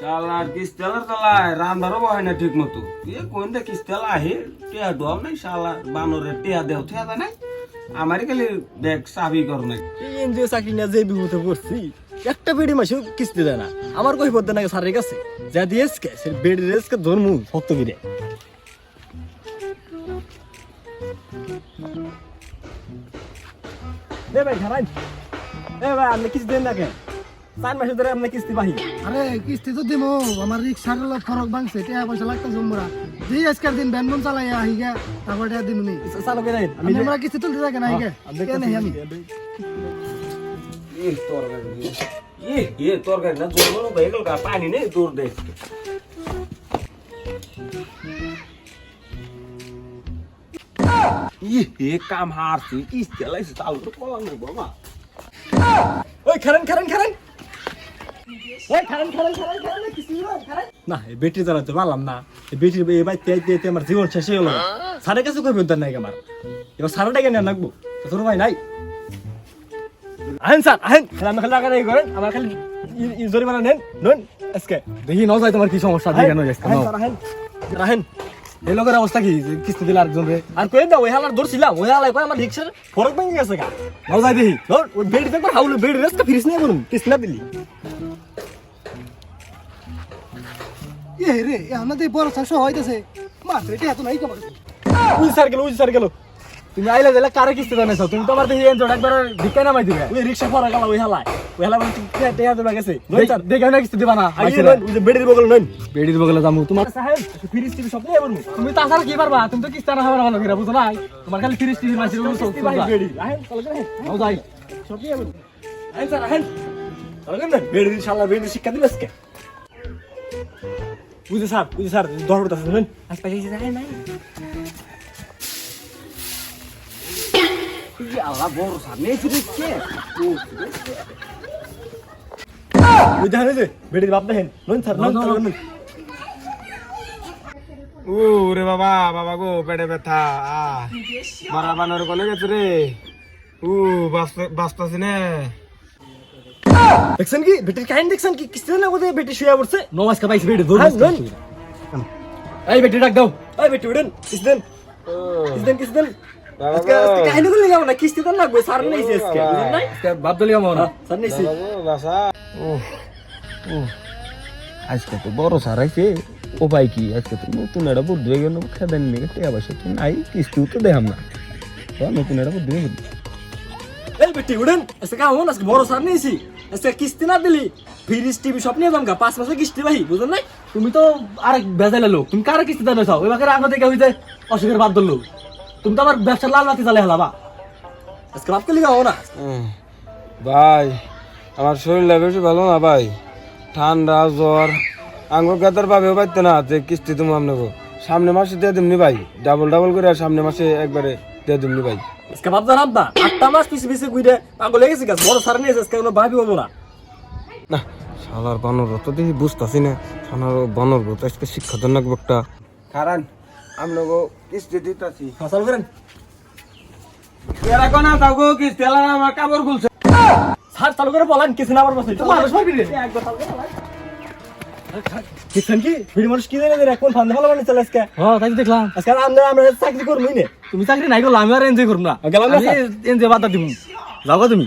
শালার কিস্তেলার তলায় রান্দারও বহে না ঠিক মতো এ কোনটা কিস্তেলা আহে? টিয়া দোয়াও নাই, শালা বানরের টিয়া দেও টিয়া দেয় নাই। আমারই খালি দেখ, চাবি কর নাই। এনজিও চাকরি না যে বিপদে পড়ছি, একটা বেডি মাসেও কিস্তি দেয় না। আমার কই পদ্মা নাকি সারের কাছে। যা দিয়েছে সে বেডি রেসকে ধরমু ভক্ত গিরে দে ভাই খারাই এ ভাই, আপনি কিস্তি দেন না কেন? চার মাসের ধরে আপনি কিস্তি পাহি আরে কিস্তি তো দিমো। আমার রিক্সার হলো ফরক ভাঙছে টাকা পয়সা লাগতেছে উমরা দিই আজকের দিন ব্যানবন চালাই আহি গে তারপর টাকা দিন নি। চালু করে আমি আমরা কিস্তি তুলতে থাকেন আহি গে কেন আমি এ তরকারি এ এ তরকারি না জোর মনে হয়ে গেল পানি নেই দূর দেখ ই এ কাম হারছি কিস্তেলা এসে চালু তো কলাম না এই বেটি চালাতে পারলাম না। এই বেটির এই বাইতে আইতে আইতে আমার জীবন শেষ হয়ে গেল। সাড়ে কাছে কই বেতন নাই আমার? এবার সাড়ে টাকা নিয়ে রাখব তোর ভাই নাই? আহেন স্যার আহেন। খালি আমি খালি করেন আমার খালি জরিমানা নেন নেন আজকে। দেখি ন যায় তোমার কি সমস্যা দেখে ন যাচ্ছে আহেন আহেন। এই লোকের অবস্থা কি? কিস্তি দিলে আরেকজন রে। আর কই দাও ওই হালার ধরছিলাম ওই হালাই কই আমার রিক্সার ফরক ভেঙে গেছে গা। ন যাই দেখি। ধর ওই বেড়ি দেখবার হাউলে বেড়ি রেস্কা ফিরিস নিয়ে বলুন কিস্তি না দিলি? এ রে আমাদের বড় চাষ হইতেছে। মাত্র টাকা তো নাই কবার উই স্যার গেল উই স্যার গেল। তুমি আইলে দিলে কারে কিস্তি দেন তুমি তো আমার দেখি এনজয় একবার ভিক্ষা নামাই দিবে। ওই রিক্সা ফরক গেল ওই মানে টেয়া দেবা গেছে। দেখে না কিস্তি দিবা না। ওই যে বেড়ির বগল বেড়ির বগলে যামু। তোমার সাহেব ফিরিস টিভি সব নিয়ে বলব তুমি তাছাড়া কি পারবা? তুমি তো কিস্তি না খাবার ভালো করে বুঝো না তোমার খালি তিরিশ টিভি বেড়ি আহেন চলে গেলে নাও যাই। সব নিয়ে বলব আহেন স্যার আহেন। চলে গেলে বেড়ির শালা বেড়ির শিক্ষা আজকে? বুঝে স্যার বুঝে স্যার দর করতে শুনেন। আজকে এই যে আহেন আহেন আল্লাহ বড় সামনে কে ওই দেখেন যে বেড়ির বাপ দেখেন। নই স্যার নই স্যার নই ও রে বাবা বাবা গো পেটে ব্যথা আ। মারা বানর কোনে গেছে রে। ও বাস্তাছি নে। দেখছেন কি বেটির কাহিনী দেখছেন কি কিস্তি না কোথায় বেটি শুয়ে পড়ছে নমাজ কাপাইছে বেড়ি দৌড় হ্যাঁ, নন। এই বেটি ডাক দাও ওই বেটি উঠেন কিস্তি দেন কিস্তি দেন কিস্তি দেন বাবা আজকে গো। আজকে কাহিনী গুলো যাব না কিস্তি দেন লাগবে স্যার নেইছে আজকে বুঝেন নাই বাপ দলি আমার হ্যাঁ, স্যার নেইছে বাবা গো, বাসা ও ও আজকে তো বড় সারাইছে ও ভাই কি আজকে তো নতুন একটা বুদ্ধি হয়ে গেল খেদেন নিয়ে টেয়া পয়সা তো নাই কিস্তিও তো দেখাম না তো নতুন একটা বুদ্ধি হয়ে গেল এই বেটি উঠেন আজকে কেমন আজকে বড় স্যার নিয়েছি আজকে কিস্তি না দিলি, ফ্রিজ, টিভি সব নিয়ে যামগা। পাঁচ মাসে কিস্তি ভাই বুঝেন নাই? তুমি তো আরেক বেজাইলে লোক, তুমি কারে কিস্তি দেন চাও? বাকের আগে থেকে হইতে অসুখের বাদ ধরলো। তুমি তো আবার ব্যবসা লাল বাতি চালে হেলাবা আজকে বাপ গাও না? ভাই, আমার শরীরটা বেশি ভালো না, ভাই। ঠান্ডা, জ্বর, আঙ্গুর গাদার পাবেও পাইতে না, যে কিস্তি তুমি আপনাকে সামনে মাসে দিয়ে দিমনি ভাই, ডাবল ডাবল করে আর সামনে মাসে একবারে দিয়ে দিমনি ভাই। আজকে বাপ জানাব আটটা মাস পিছে পিছে ঘুরে পাগল হয়ে গেছে বড় স্যার নিয়েছে আজকে কোনো ভাবি হব না না শালার বানর তো দেখি বুঝতেছি না। শালার বানর তো আজকে শিক্ষাজনক একটা কারণ আমলোগো কিস্তি দিতেছি। ফসল করেন। এরা কোনা তাও কিস্তি আমার কাপড় খুলছে। স্যার চালু করে বলেন কিছু না আমার বসে তো মানুষ ভাবি রে। দেখছেন কি? ভিড় মানুষ কি জানে কোন ফান্দে ভালো মানে চলে আজকে? হ্যাঁ তাই দেখলাম। আজকে আমরা আমরা চাকরি করবই না। তুমি চাকরি নাই করল আমি আর এনজয় করব না, আমি এনজয় বাদ দিব যাও তুমি।